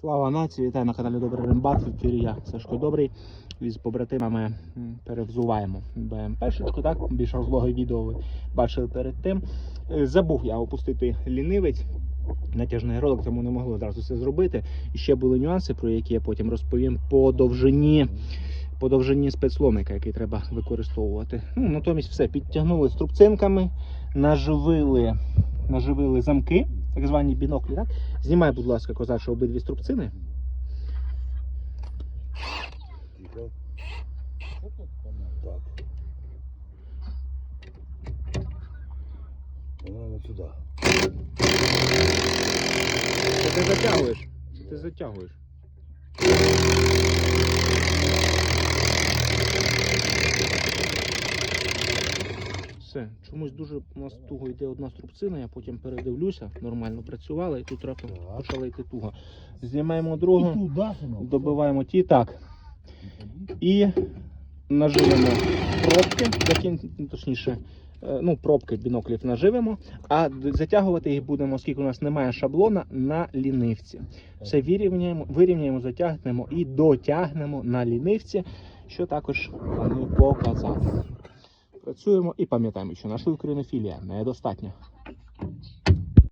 Слава нації, вітаю на каналі Добрий Рембат. В ефірі я Сашко Добрий. Із побратимами перевзуваємо БМПшечку, так? Більш розлоге відео ви бачили перед тим. Е, Забув я опустити лінивець. Натяжний ролик, тому не могли одразу це зробити. І ще були нюанси, про які я потім розповім по довжині, по довжині спецломика, який треба використовувати. Ну, натомість все, підтягнули струбцинками, наживили, наживили замки, так звані біноклі. Так? Знімай, будь ласка, козаче, обидві струбцини. Тихо. Так. Вона не. Це ти затягуєш. Це ти затягуєш. Все, чомусь дуже у нас туго йде одна струбцина, я потім передивлюся, нормально працювала і тут раптом почала йти туго. Знімаємо другу, добиваємо ті так. І наживемо пробки, точніше, е, ну, пробки біноклів наживемо, а затягувати їх будемо, оскільки у нас немає шаблона на лінивці. Все вирівняємо, вирівняємо, затягнемо і дотягнемо на лінивці, що також планую показати. Працюємо і пам'ятаємо, що нашої українофілія недостатня.